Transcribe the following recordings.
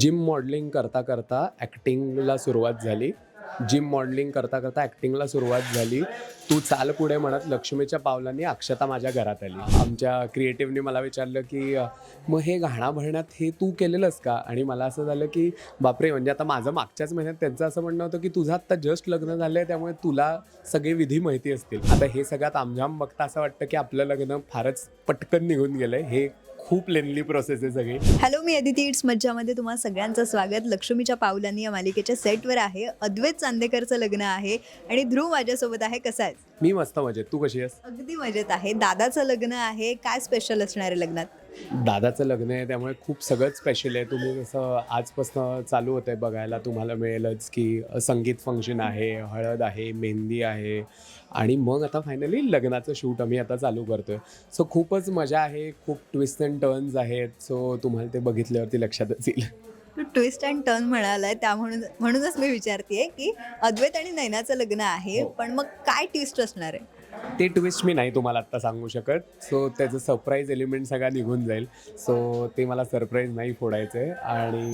Gym modelling करता करता ॲक्टिंगला सुरुवात झाली. जिम मॉडलिंग करता करता ॲक्टिंगला सुरुवात झाली. तू चाल पुढे म्हणत लक्ष्मीच्या पावलांनी अक्षता माझ्या घरात आली. आमच्या क्रिएटिव्हनी मला विचारलं की मग हे घाणा भरण्यात हे तू केलेलंस का? आणि मला असं झालं की बापरे म्हणजे आता माझं मागच्याच महिन्यात त्यांचं असं म्हणणं होतं की तुझं आत्ता जस्ट लग्न झालं आहे त्यामुळे तुला सगळे विधी माहिती असतील. आता हे सगळ्यात आमझाम बघता असं वाटतं की आपलं लग्न फारच पटकन निघून गेलं हे खूप लेनली प्रोसेस आहे सगळी. हॅलो मी अदिती इट्स मज्जामध्ये तुम्हा सगळ्यांचं स्वागत. लक्ष्मीच्या पावलांनी या मालिकेच्या सेटवर आहे. अद्वैत चांदेकरचं लग्न आहे. आणि ध्रुव माझ्यासोबत आहे. कसा आहेस? मी मस्त मजेत. तू कशी आहेस? अगदी मजेत आहे. दादाचं लग्न आहे. काय स्पेशल असणार आहे लग्नात? दादाचं लग्न आहे त्यामुळे खूप सगळंच स्पेशल आहे. तुम्ही जसं आजपासून चालू होतं आहे बघायला तुम्हाला मिळेलच की संगीत फंक्शन आहे हळद आहे मेहंदी आहे. आणि मग आता फायनली लग्नाचं शूट आम्ही आता चालू करतो आहे सो खूपच मजा आहे खूप ट्विस्ट अँड टर्न्स आहेत. सो तुम्हाला ते बघितल्यावरती लक्षातच येईल. ट्विस्ट अँड टर्न म्हणालाय त्या म्हणून म्हणूनच मी विचारते की अद्वैत आणि नैनाचं लग्न आहे हो. पण मग काय ट्विस्ट असणार आहे? ते ट्विस्ट मी नाही तुम्हाला आत्ता सांगू शकत. सो त्याचं सरप्राईज एलिमेंट सगळा निघून जाईल. सो ते मला सरप्राईज नाही फोडायचं आहे आणि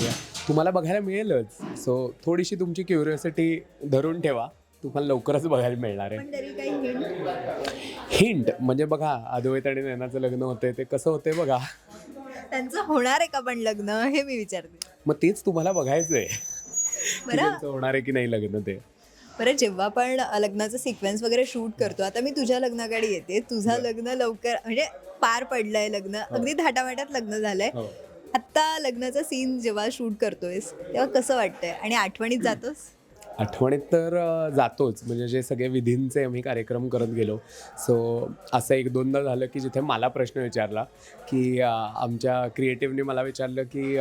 तुम्हाला बघायला मिळेलच. सो थोडीशी तुमची क्युरिओसिटी धरून ठेवा. तुम्हाला लवकरच बघायला मिळणार आहे? हिंट म्हणजे बघा अद्वैत आणि नैनाचं लग्न होतंय ते कसं होतंय बघा. त्यांचं होणार आहे का पण लग्न? हे मी विचारते. मग तेच तुम्हाला बघायचं आहे होणार आहे की नाही लग्न ते. बरं जेव्हा आपण लग्नाचं सिक्वेन्स वगैरे शूट करतो आता मी तुझ्या लग्नाकडे येते. तुझं लग्न लवकर म्हणजे पार पडलंय लग्न. अगदी धाटामाटात लग्न झालंय. हो. आत्ता लग्नाचा सीन जेव्हा शूट करतोयस तेव्हा कसं वाटतंय? आणि आठवणीत जातोस? आठवणीत तर जातोच. म्हणजे जे सगळे विधींचे आम्ही कार्यक्रम करत गेलो. सो असं एक दोनदा झालं की जिथे मला प्रश्न विचारला की आमच्या क्रिएटिव्हने मला विचारलं की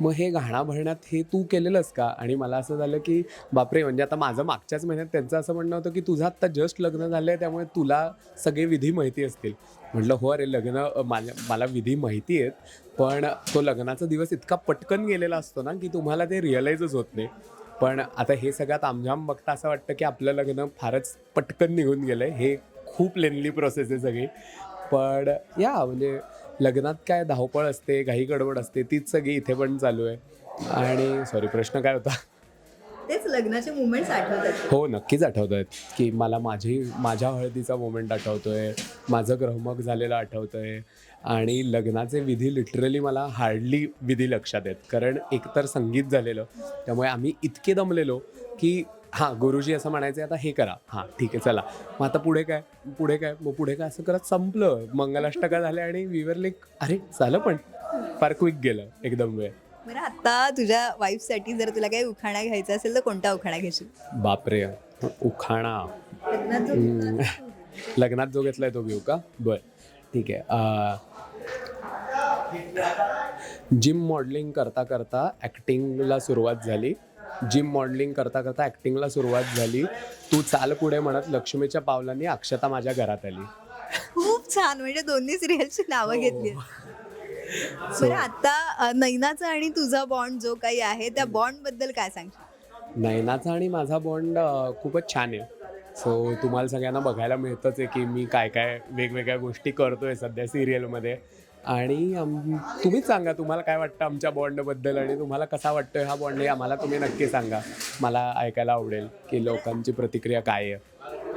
मग हे घाणा भरण्यात हे तू केलेलंस का? आणि मला असं झालं की बापरे म्हणजे आता माझं मागच्याच महिन्यात त्यांचं असं म्हणणं होतं की तुझं आत्ता जस्ट लग्न झालं आहे त्यामुळे तुला सगळे विधी माहिती असतील. म्हटलं हो अरे लग्न अ, माझ्या मला विधी माहिती आहेत पण तो लग्नाचा दिवस इतका पटकन गेलेला असतो ना की तुम्हाला ते रिअलाईजच होत नाही. पण आता हे सगळ्यात आमझाम बघता असं वाटतं की आपलं लग्न फारच पटकन निघून गेलं आहे हे खूप लेनली प्रोसेस आहे सगळी. पण या म्हणजे लग्नात काय धावपळ असते घाई गडबड असते तीच सगळी इथे पण चालू आहे. आणि सॉरी प्रश्न काय होता? तेच लग्नाचे मुवमेंट्स आठवतात. हो नक्कीच आठवत आहेत की मला माझी माझ्या हळदीचा मोमेंट आठवतोय माझं ग्रहमक झालेलं आठवतंय आणि लग्नाचे विधी लिटरली मला हार्डली विधी लक्षात आहेत. कारण एकतर संगीत झालेलं त्यामुळे आम्ही इतके दमलेलो की हां गुरुजी असं म्हणायचं आता हे करा. हां ठीक आहे चला. मग आता पुढे काय? पुढे काय? मग पुढे काय? असं करत संपलं. मंगलाष्टका झाल्या आणि विवर लाईक अरे झालं पण. फार क्विक गेलं एकदम वेळ. बरं आता तुझ्या वाईफसाठी जर तुला काही उखाणा घ्यायचा असेल तर कोणता उखाणा घेशील? बापरे. उखाणा. लग्नात जो हम्म. लग्नात जो घेतलाय तो घेऊ का? बर. ठीक आहे. जिम मॉडेलिंग करता करता ॲक्टिंगला सुरुवात झाली. जिम मॉडेलिंग करता करता ॲक्टिंगला सुरुवात झाली. तू चाल पुढे म्हणत लक्ष्मीच्या पावलांनी अक्षता माझ्या घरात आली. खूप छान. म्हणजे दोन्ही सिरियलची नावं घेतली. बरं आता नैनाचा आणि तुझा बॉन्ड जो काही आहे त्या बॉन्डबद्दल काय सांगशील? नयनाचा आणि माझा बॉन्ड खूपच छान आहे. सो तुम्हाला सगळ्यांना बघायला मिळतंच आहे की मी काय काय वेगवेगळ्या गोष्टी करतोय सध्या सिरियलमध्ये आणि तुम्हीच सांगा तुम्हाला काय वाटतं आमच्या बॉन्डबद्दल आणि तुम्हाला कसा वाटतोय हा बॉन्ड हे आम्हाला तुम्ही नक्की सांगा. मला ऐकायला आवडेल की लोकांची प्रतिक्रिया काय आहे.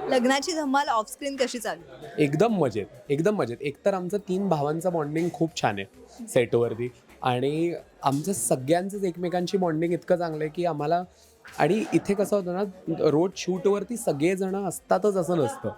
लग्नाची धमाल ऑफस्क्रीन कशी चालू? एकदम मजेत एकदम मजेत. एकतर आमचं तीन भावांचं बॉन्डिंग खूप छान आहे सेटवरती आणि आमचं सगळ्यांचंच एकमेकांची बॉन्डिंग इतकं चांगलं आहे की आम्हाला आणि इथे कसं होतं ना रोज शूटवरती सगळेजणं असतातच असं नसतं.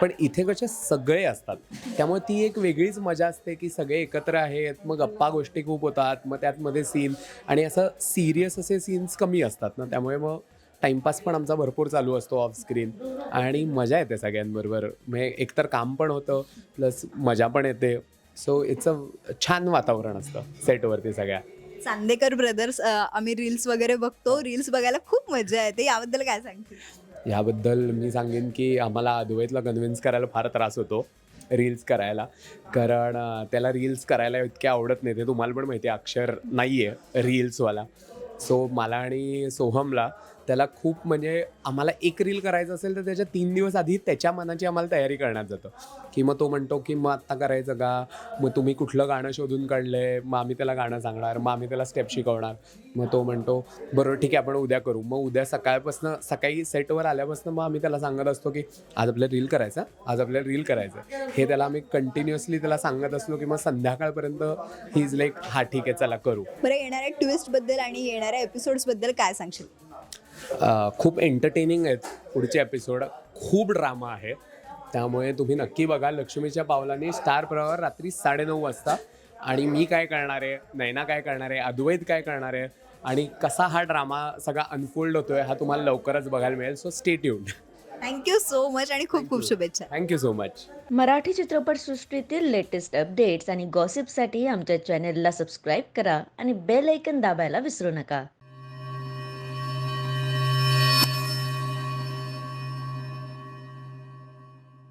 पण इथे कसे सगळे असतात. त्यामुळे ती एक वेगळीच मजा असते की सगळे एकत्र आहेत मग गप्पा गोष्टी खूप होतात मग त्यातमध्ये सीन आणि असं सिरियस असे सीन्स कमी असतात ना त्यामुळे मग टाइमपास पण आमचा भरपूर चालू असतो ऑफ स्क्रीन आणि मजा येते सगळ्यांबरोबर. म्हणजे एकतर काम पण होतं प्लस मजा पण येते. सो इट्स अ छान वातावरण असतं सेटवरती सगळ्या. चांदेकर ब्रदर्स आम्ही रील्स वगैरे बघतो. रील्स बघायला खूप मजा येते. याबद्दल काय सांगशील? ह्याबद्दल मी सांगेन की आम्हाला अद्वैतला कन्व्हिन्स करायला फार त्रास होतो रील्स करायला. कारण त्याला रील्स करायला इतके आवडत नाही. ते तुम्हाला पण माहिती आहे अक्षर नाही आहे रील्सवाला सो मला आणि सोहमला त्याला खूप म्हणजे आम्हाला एक रील करायचं असेल तर त्याच्या तीन दिवस आधी त्याच्या मनाची आम्हाला तयारी करण्यात जातं. की मग तो म्हणतो की मग आत्ता करायचं का? मग तुम्ही कुठलं गाणं शोधून काढलंय? मग आम्ही त्याला गाणं सांगणार मग आम्ही त्याला स्टेप शिकवणार. मग तो म्हणतो बरोबर ठीक आहे आपण उद्या करू. मग उद्या सकाळपासून सकाळी सेटवर आल्यापासून मग आम्ही त्याला सांगत असतो की आज आपल्याला रील करायचं आज आपल्याला रील करायचं हे त्याला आम्ही कंटिन्युअसली त्याला सांगत असलो की मग संध्याकाळपर्यंत ही इज लाईक हा ठीक आहे चला करू. बरं येणाऱ्या ट्विस्टबद्दल आणि येणाऱ्या एपिसोड्सबद्दल काय सांगशील? खूप एंटरटेनिंग आहेत पुढचे एपिसोड खूप ड्रामा आहे. त्यामुळे तुम्ही नक्की बघा. लक्ष्मीच्या पावलांनी स्टार प्रवाह रात्री साडेनऊ वाजता. आणि मी काय करणार आहे? नैना काय करणार आहे? अद्वैत काय करणार आहे? आणि कसा हा ड्रामा सगळा अनफोल्ड होतोय हा तुम्हाला लवकरच बघायला मिळेल. So stay tuned thank you so much आणि खूप खूप शुभेच्छा. Thank you so much Marathi चित्रपटसृष्टीतील लेटेस्ट अपडेट्स आणि गॉसिपसाठी आमच्या चॅनेलला सबस्क्राईब करा आणि बेल ऐकन दाबायला विसरू नका.